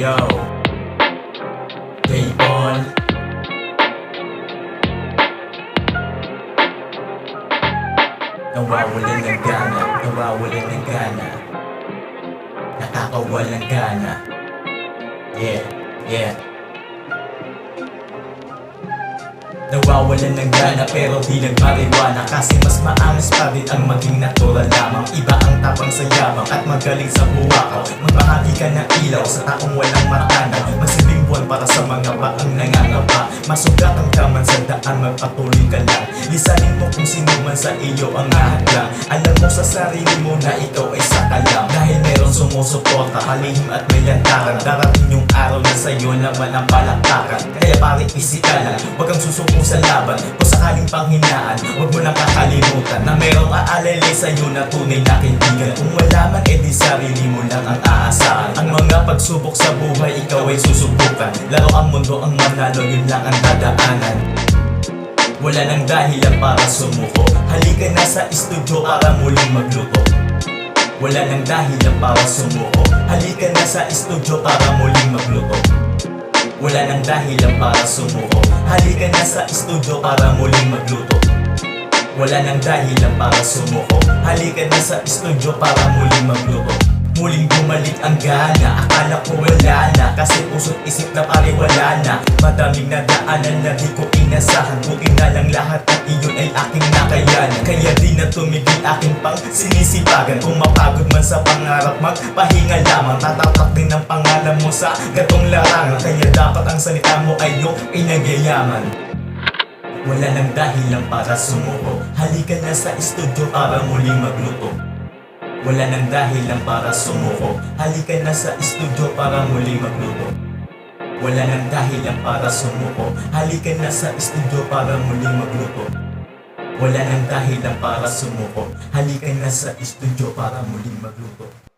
Yo. K-Ball Nawawalan ng gana Nawawalan ng gana. Nakakawalan gana. Yeah, yeah. Nawawalan ng gana pero di nagmariwana Kasi mas maangas pa rin ang maging natural sa yabang at magaling sa buwakaw. Magbahagi ka ng ilaw sa taong walang matanaw Masiling buwan para sa mga Masugat ang kaman sa daan magpatuloy ka lang. Lisanin mo kung sino man sa iyo ang nahadlang Alam mo sa sarili mo na ikaw ay sakalam Dahil meron sumusuporta kalihim at may lantaran Darating yung araw na sa'yo naman ang palakpakan. Kaya pare isika lang, huwag kang susubong sa laban. Kung sakaling panghinaan, huwag mo nang kakalimutan Na merong aalalay sa'yo na tunay na kaibigan. Kung wala man, edi sarili mo lang ang aasahan Pagsubok sa buhay, ikaw ay susubukan. Laro ang mundo, ang manalo, yun lang ang dadaanan. Wala nang dahilan para sumuko. Halika na sa estudyo para muling magluto. Wala nang dahilan para sumuko. Halika na sa estudyo para muling magluto. Wala nang dahilan para sumuko. Halika na sa estudyo para muling magluto. Wala nang dahilan para sumuko. Halika na sa estudyo para muling magluto Muling bumalik ang gana. Akala ko wala na. Kasi puso't isip na pare wala na. Madaming nadaanan na di ko inasahan. Buti na lang lahat at iyon ay aking nakayanan. Kaya di na tumigil aking pang sinisipagan. Kung mapagod man sa pangarap magpahinga lamang. Tatatak din ang pangalan mo sa gatong larangan. Kaya dapat ang salita mo ay yung inagyayaman wala nang dahilan para sumuko. Halika na sa estudyo para muling magluto Wala nang dahilan para sumuko. Halika na sa estudyo para muling magluto. Wala nang dahilan para sumuko. Halika na sa estudyo para muling magluto. Wala nang dahilan para sumuko. Halika na sa estudyo para muling magluto